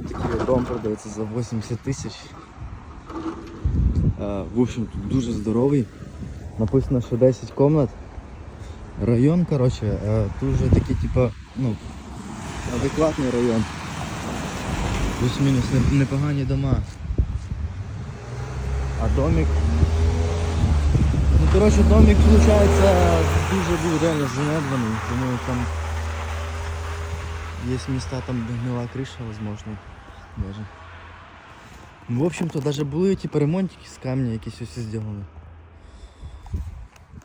Такий дом продається за 80 тисяч. Е, В общем, тут дуже здоровий. Написано, що 10 комнат. Район, коротше, е, дуже такий, типа, ну, адекватний район. Плюс-мінус непогані дома. А домик. Ну коротше домик виходить дуже був реально занедбаний, тому там є міста там де гнила криша, возможно. Даже. Ну, в общем-то даже були типу ремонтики з камня якісь ось зробили.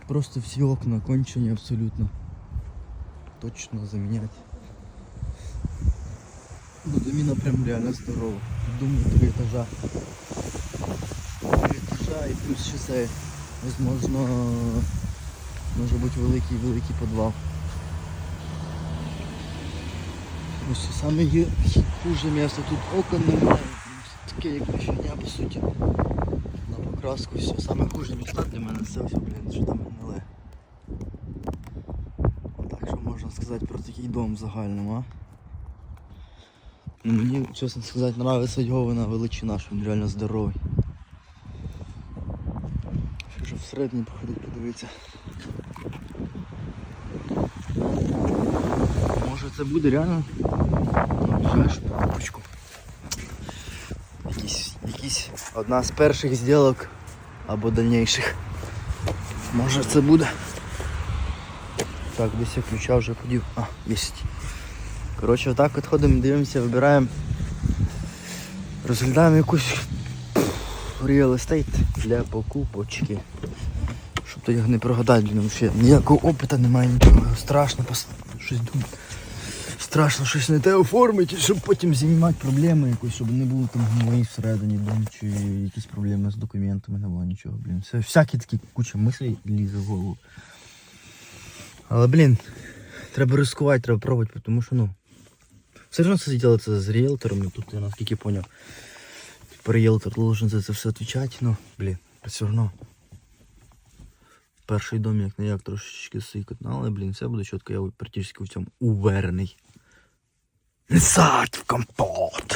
Просто всі окна кончені абсолютно. Точно заміняти. Ну, доміна прям реально здорова. Думаю, три етажа. Три етажа і плюс ще возможно, може бути великий великий підвал. Ось саме хуже місце, тут окон немає. Таке як рішення по суті. На покраску все. Саме хуже міста для мене це все, блін, що там гниле. Так що можна сказати про такий дом в загальному, а? Ну, Мені, чесно сказати, нравиться його вона величина, що він реально здоровий. Ще ж всередині походить подивитися. Може це буде реально? Покупочку. Якісь, якісь одна з перших зділок або дальніших. Може це буде. Так, десь я ключа вже подів. А, єсть. Коротше, отак от дивимося, вибираємо. Розглядаємо якусь real estate для покупочки. Щоб то їх не прогадати, блін, ще ніякого опиту немає, нічого. Страшно щось думати. Страшно щось не те оформити, щоб потім знімати проблеми якось, щоб не було там гнилої всередині дому, чи якісь проблеми з документами, не було нічого, блін. Все, всякі такі куча мислей лізе в голову. Але, блін, треба ризикувати, треба пробувати, тому що, ну. Все одно це робиться з ріелтором, тут я наскільки поняв. Тепер ріелтор должен за це все відповідати, ну, блін, все одно. Перший дом як не як трошечки сикотно, але, блін, все буде чітко, я практично в цьому уверений. Не садь в компот!